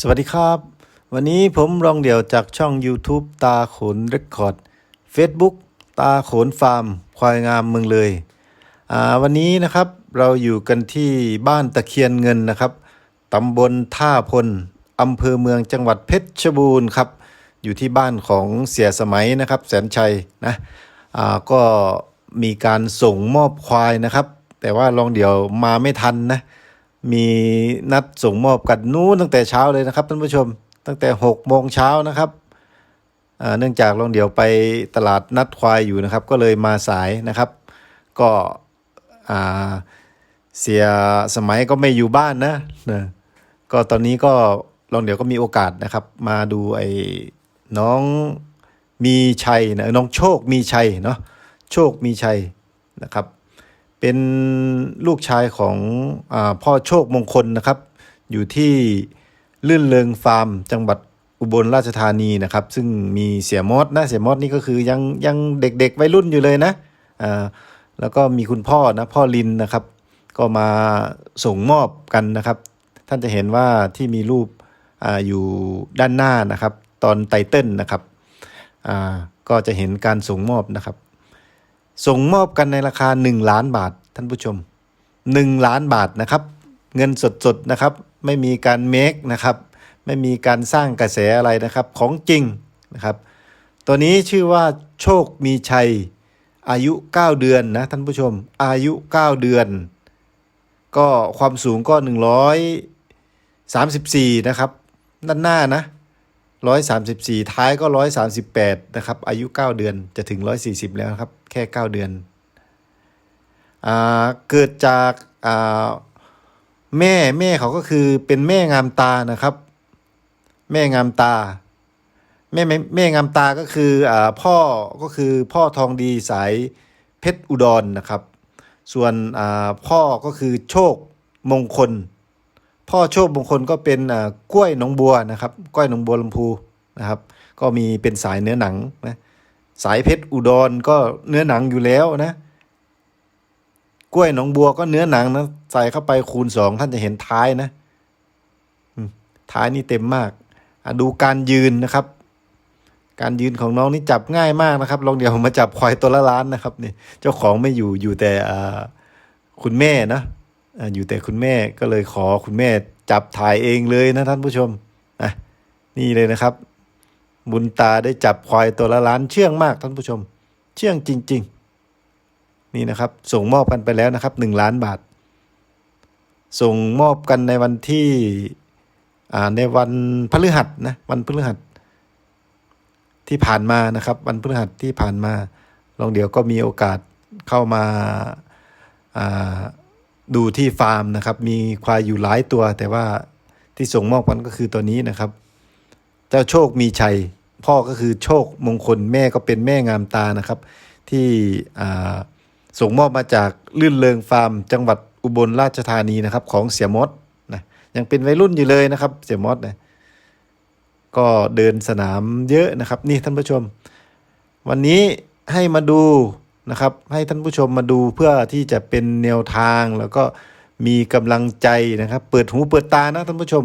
สวัสดีครับ วันนี้ผมรองเดี่ยวจากช่อง YouTube ตาขนเรคคอร์ด Facebook ตาขนฟาร์ม ควายงามเมืองเลย วันนี้นะครับเราอยู่กันที่บ้านตะเคียนเงินนะครับตำบลท่าพลอำเภอเมืองจังหวัดเพชรบูรณ์ครับอยู่ที่บ้านของเสียสมัยนะครับ แสนชัยนะก็มีการส่งมอบควายนะครับ แต่ว่ารองเดี่ยวมาไม่ทันนะ มีนัดส่งมอบกันนู้นตั้งแต่เช้าเลยนะครับท่านผู้ชม ตั้งแต่6กโมงเช้านะครับอ่าเนื่องจากลองเดี๋ยวไปตลาดนัดควายอยู่นะครับ ก็เลยมาสายนะครับ ก็อ่าเสียสมัยก็ไม่อยู่บ้านนะนะก็ตอนนี้ก็ลองเดี๋ยวก็มีโอกาสนะครับ มาดูไอ้น้องมีชัยนะน้องโชคมีชัยเนาะโชคมีชัยนะครับ เป็นลูกชายของอพ่อโชคมงคลนะครับ อยู่ที่ลื่นเริงฟาร์ม จังหวัดอุบลราชธานีนะครับ ซึ่งมีเสียมอดนะเสียมอดนี่ก็คือยังยังเด็กๆวัยรุ่นอยู่เลยนะอ่าแล้วก็มีคุณพ่อนะพ่อลินนะครับ ก็มาส่งมอบกันนะครับ ท่านจะเห็นว่าที่มีรูปออยู่ด้านหน้านะครับ ตอนไตเติลนะครับก็จะเห็นการส่งมอบนะครับ ส่งมอบกันในราคา 1 ล้านบาทท่านผู้ชม 1 ล้านบาทนะครับ เงินสดๆนะครับ ไม่มีการเมคนะครับ ไม่มีการสร้างกระแสอะไรนะครับ ของจริงนะครับ ตัวนี้ชื่อว่าโชคมีชัย อายุ 9 เดือนนะท่านผู้ชม อายุ 9 เดือน ก็ความสูงก็ 134 นะครับ ด้านหน้านะ 134 ท้ายก็ 138 นะครับ อายุ 9 เดือนจะถึง 140 แล้วครับ แค่ 9 เดือนอเกิดจากาแม่แม่เขาก็คือเป็นแม่งามตานะครับ แม่งามตา แม่แม่แม่งามตาก็คืออพ่อก็คือพ่อทองดีสายเพชรอุดรนะครับ ส่วนพ่อก็คือโชคมงคล พ่อโชคมงคลก็เป็นอ่ากล้วยหนองบัวนะครับกล้วยหนองบัวลำพูนะครับ ก็มีเป็นสายเนื้อหนังนะสายเพชรอุดรก็เนื้อหนังอยู่แล้วนะ กล้วยหนองบัวก็เนื้อหนังนะใส่เข้าไปคูณสองท่านจะเห็นท้ายนะท้ายนี่เต็มมากดูการยืนนะครับ การยืนของน้องนี่จับง่ายมากนะครับ ลองเดี๋ยวมาจับควายตัวละล้านนะครับนี่เจ้าของไม่อยู่อยู่แต่อ่าคุณแม่นะ อยู่แต่คุณแม่ก็เลยขอคุณแม่จับถ่ายเองเลยนะท่านผู้ชมอะนี่เลยนะครับ บุญตาได้จับควายตัวละล้านเชื่องมากท่านผู้ชม เชื่องจริง ๆ นี่นะครับ ส่งมอบกันไปแล้วนะครับหนึ่งล้านบาท ส่งมอบกันในวันที่ในวันพฤหัสนะวันพฤหัสที่ผ่านมานะครับ วันพฤหัสที่ผ่านมาลองเดี๋ยวก็มีโอกาสเข้ามาอ่า ดูที่ฟาร์มนะครับ มีควายอยู่หลายตัว แต่ว่าที่ส่งมอบกันก็คือตัวนี้นะครับ เจ้าโชคมีชัย พ่อก็คือโชคมงคลแม่ก็เป็นแม่งามตานะครับ ที่ส่งมอบมาจากลื่นเริงฟาร์ม จังหวัดอุบลราชธานีนะครับ ของเสียมดนะยังเป็นวัยรุ่นอยู่เลยนะครับ เสียมดนะก็เดินสนามเยอะนะครับ นี่ท่านผู้ชม วันนี้ให้มาดู นะครับ ให้ท่านผู้ชมมาดูเพื่อที่จะเป็นแนวทางแล้วก็มีกำลังใจนะครับ เปิดหูเปิดตานะท่านผู้ชม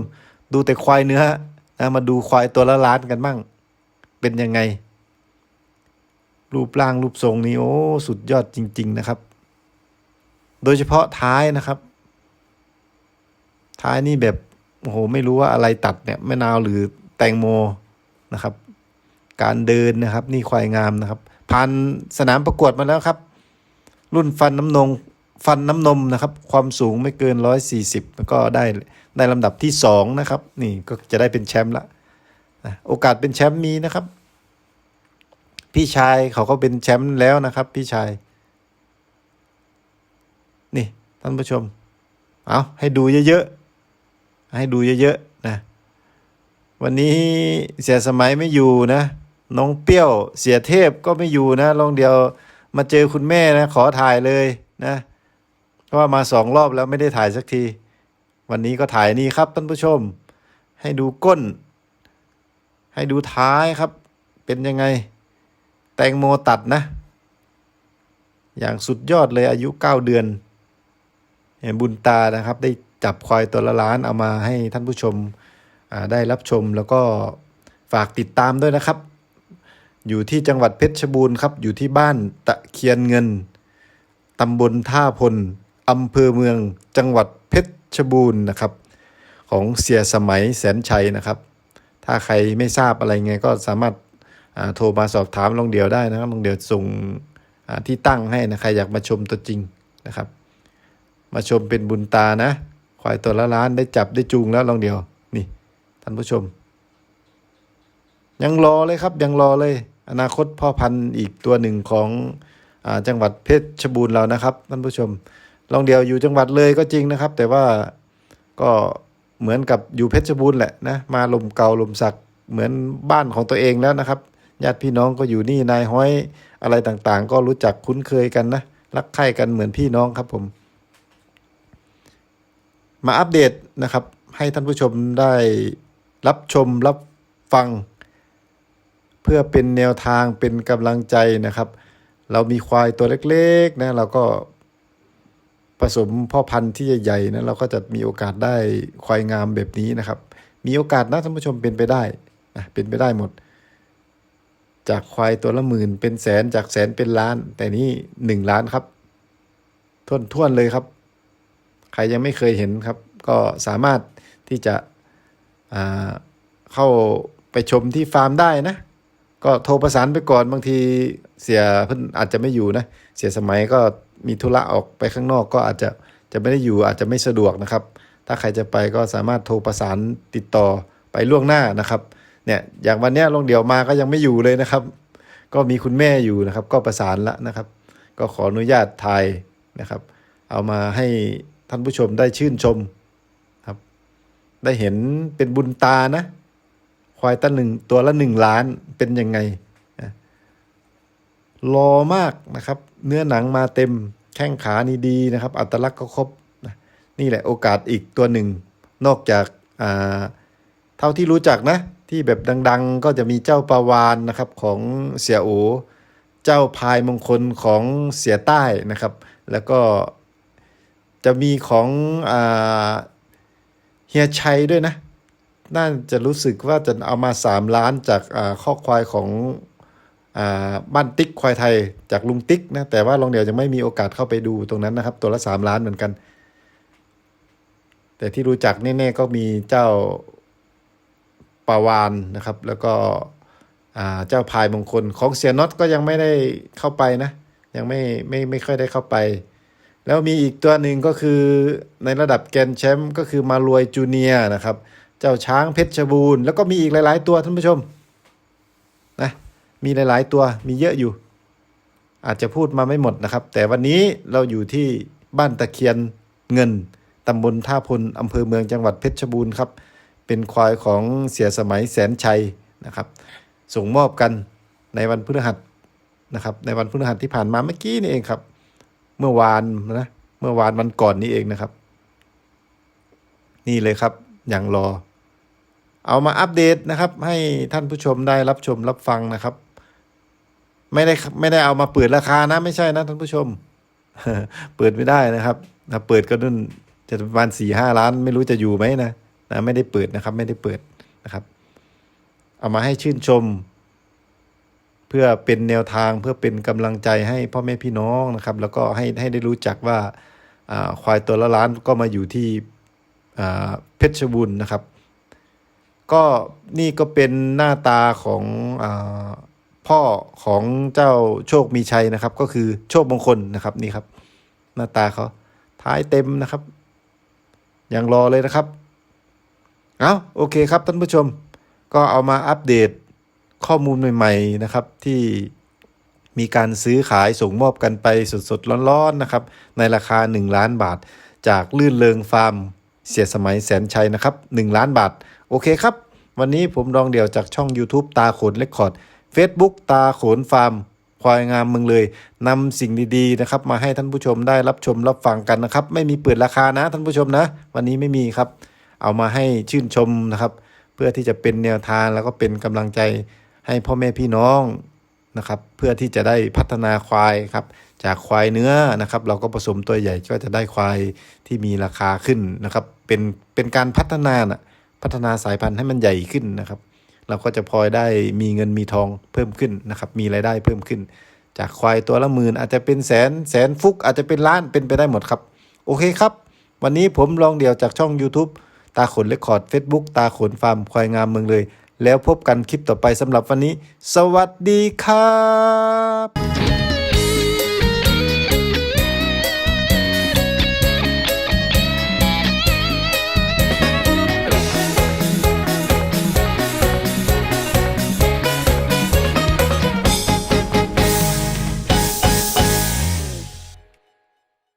ดูแต่ควายเนื้อนะมาดูควายตัวละล้านกันบ้าง เป็นยังไง รูปร่างรูปทรงนี้โอ้สุดยอดจริง ๆนะครับ โดยเฉพาะท้ายนะครับ ท้ายนี่แบบโอ้โหไม่รู้ว่าอะไรตัดเนี่ยแมะนาวหรือแตงโมนะครับ การเดินนะครับ นี่ควายงามนะครับ ผ่านสนามประกวดมาแล้วครับ รุ่นฟันน้ำนงฟันน้ำนมนะครับ ความสูงไม่เกินร้อยสี่สิบก็ได้ได้ลำดับที่สองนะครับ นี่ก็จะได้เป็นแชมป์ละนะโอกาสเป็นแชมป์มีนะครับ พี่ชายเขาก็เป็นแชมป์แล้วนะครับ พี่ชาย นี่ท่านผู้ชม เอาให้ดูเยอะๆ ให้ดูเยอะๆนะ วันนี้เสียสมัยไม่อยู่นะ น้องเปรี้ยวเสียเทพก็ไม่อยู่นะลองเดียวมาเจอคุณแม่นะ ขอถ่ายเลยนะเพราะว่ามาสองรอบแล้วไม่ได้ถ่ายสักที วันนี้ก็ถ่ายนี่ครับท่านผู้ชม ให้ดูก้น ให้ดูท้ายครับ เป็นยังไง แตงโมตัดนะ อย่างสุดยอดเลยอายุเก้าเดือนเห็นบุญตานะครับ ได้จับควายตัวละล้านเอามาให้ท่านผู้ชมได้รับชมแล้วก็ฝากติดตามด้วยนะครับ อยู่ที่จังหวัดเพชรบูรณ์ครับ อยู่ที่บ้านตะเคียนเงิน ตำบลท่าพล อำเภอเมือง จังหวัดเพชรบูรณ์นะครับ ของเสียสมัยแสนชัยนะครับ ถ้าใครไม่ทราบอะไรไงก็สามารถโทรมาสอบถามลองเดียวได้นะครับลองเดียวส่งที่ตั้งให้นะใครอยากมาชมตัวจริงนะครับ มาชมเป็นบุญตานะควายตัวละล้านได้จับได้จูงแล้วลองเดียวนี่ท่านผู้ชม ยังรอเลยครับยังรอเลย อนาคตพ่อพันธุ์อีกตัวหนึ่งของอจังหวัดเพชรบูรณ์เรานะครับท่านผู้ชมลองเดียวอยู่จังหวัดเลยก็จริงนะครับ แต่ว่าก็เหมือนกับอยู่เพชรบูรณ์แหละนะมาลมเก่าลมสักเหมือนบ้านของตัวเองแล้วนะครับญาติพี่น้องก็อยู่นี่นายห้อยอะไรต่างๆ ก็รู้จักคุ้นเคยกันนะรักใคร่กันเหมือนพี่น้องครับผม มาอัปเดตนะครับ ให้ท่านผู้ชมได้รับชมรับฟัง เพื่อเป็นแนวทางเป็นกำลังใจนะครับ เรามีควายตัวเล็กๆนะเราก็ผสมพ่อพันธุ์ที่ใหญ่ๆนะเราก็จะมีโอกาสได้ควายงามแบบนี้นะครับ มีโอกาสนะท่านผู้ชมเป็นไปได้นะเป็นไปได้หมด จากควายตัวละหมื่นเป็นแสนจากแสนเป็นล้าน แต่นี่หนึ่งล้านครับท่วนท่วนเลยครับ ใครยังไม่เคยเห็นครับ ก็สามารถที่จะเข้าไปชมที่ฟาร์มได้นะ ก็โทรประสานไปก่อนบางทีเสียเพิ่นอาจจะไม่อยู่นะ เสียสมัยก็มีธุระออกไปข้างนอกก็อาจจะจะไม่ได้อยู่อาจจะไม่สะดวกนะครับ ถ้าใครจะไปก็สามารถโทรประสานติดต่อไปล่วงหน้านะครับเนี่ยอย่างวันเนี้ยลงเดี่ยวมาก็ยังไม่อยู่เลยนะครับ ก็มีคุณแม่อยู่นะครับ ก็ประสานละนะครับ ก็ขออนุญาตถ่ายนะครับ เอามาให้ท่านผู้ชมได้ชื่นชมครับ ได้เห็นเป็นบุญตานะ ควายตั้งหนึ่งตัวละหนึ่งล้านเป็นยังไงรอมากนะครับ เนื้อหนังมาเต็มแข้งขานี่ดีนะครับ อัตลักษณ์ก็ครบนี่แหละโอกาสอีกตัวหนึ่ง นอกจากเท่าที่รู้จักนะ ที่แบบดังๆ ก็จะมีเจ้าปาวานนะครับของเสียโอเจ้าพายมงคลของเสียใต้นะครับ แล้วก็จะมีของอเฮียชัยด้วยนะ น่าจะรู้สึกว่าจะเอามาสามล้านจากข้อควายของอบ้านติ๊กควายไทยจากลุงติ๊กนะแต่ว่าลองเดียวจะไม่มีโอกาสเข้าไปดูตรงนั้นนะครับ ตัวละสามล้านเหมือนกัน แต่ที่รู้จักแน่ๆก็มีเจ้าปาวานนะครับ แล้วก็เจ้าพายมงคลของเสียน็อตก็ยังไม่ได้เข้าไปนะ ยังไม่ไม่ไม่ค่อยได้เข้าไป แล้วมีอีกตัวหนึ่งก็คือในระดับแกนแชมป์ก็คือมารวยจูเนียนะครับ เจ้าช้างเพชรบูรณ์แล้วก็มีอีกหลาย ๆ ตัวท่านผู้ชมนะมีหลาย ๆ ตัวมีเยอะอยู่ อาจจะพูดมาไม่หมดนะครับ แต่วันนี้เราอยู่ที่บ้านตะเคียนเงินตำบลท่าพลอำเภอเมืองจังหวัดเพชรบูรณ์ครับ เป็นควายของเสียสมัยแสนชัยนะครับ ส่งมอบกันในวันพฤหัสนะครับ ในวันพฤหัสที่ผ่านมาเมื่อกี้นี่เองครับ เมื่อวานนะเมื่อวานวันก่อนนี้เองนะครับ นี่เลยครับอย่างรอ เอามาอัปเดตนะครับ ให้ท่านผู้ชมได้รับชมรับฟังนะครับ ไม่ได้ไม่ได้เอามาเปิดราคานะ ไม่ใช่นะท่านผู้ชม เปิดไม่ได้นะครับถ้าเปิดก็นุ่นจะประมาณสี่ห้าล้าน ไม่รู้จะอยู่ไหมนะนะไม่ได้เปิดนะครับ ไม่ได้เปิดนะครับ เอามาให้ชื่นชม เพื่อเป็นแนวทางเพื่อเป็นกำลังใจให้พ่อแม่พี่น้องนะครับ แล้วก็ให้ให้ได้รู้จักว่าอ่าควายตัวละล้านก็มาอยู่ที่อ่าเพชรบูรณ์นะครับ ก็นี่ก็เป็นหน้าตาของอพ่อของเจ้าโชคมีชัยนะครับ ก็คือโชคมงคลนะครับนี่ครับ หน้าตาเขาท้ายเต็มนะครับยังรอเลยนะครับเอาโอเคครับท่านผู้ชม ก็เอามาอัปเดตข้อมูลใหม่ ๆนะครับ ที่มีการซื้อขายส่งมอบกันไปสดๆร้อนๆนะครับ ในราคา 1 ล้านบาท จากลื่นเริงฟาร์ม เสียสมัยแสนชัยนะครับ 1 ล้านบาท โอเคครับ วันนี้ผมรองเดี่ยวจากช่อง YouTube ตาขนเลคคอร์ด Facebook ตาขนฟาร์มควายงามเมืองเลยนำสิ่งดีๆนะครับ มาให้ท่านผู้ชมได้รับชมรับฟังกันนะครับ ไม่มีเปิดราคานะท่านผู้ชมนะ วันนี้ไม่มีครับ เอามาให้ชื่นชมนะครับ เพื่อที่จะเป็นแนวทางแล้วก็เป็นกำลังใจให้พ่อแม่พี่น้องนะครับ เพื่อที่จะได้พัฒนาควายครับ จากควายเนื้อนะครับ เราก็ผสมตัวใหญ่ก็จะได้ควายที่มีราคาขึ้นนะครับ เป็นเป็นการพัฒนานะ พัฒนาสายพันธุ์ให้มันใหญ่ขึ้นนะครับ เราก็จะพลอยได้มีเงินมีทองเพิ่มขึ้นนะครับ มีรายได้เพิ่มขึ้น จากควายตัวละหมื่นอาจจะเป็นแสนแสนฟุก อาจจะเป็นล้านเป็นไปได้หมดครับ โอเคครับ วันนี้ผมลองเดี่ยวจากช่อง YouTube ตาขนเลคคอร์ด Facebook ตาขนฟาร์มควายงามเมืองเลย แล้วพบกันคลิปต่อไปสำหรับวันนี้ สวัสดีครับ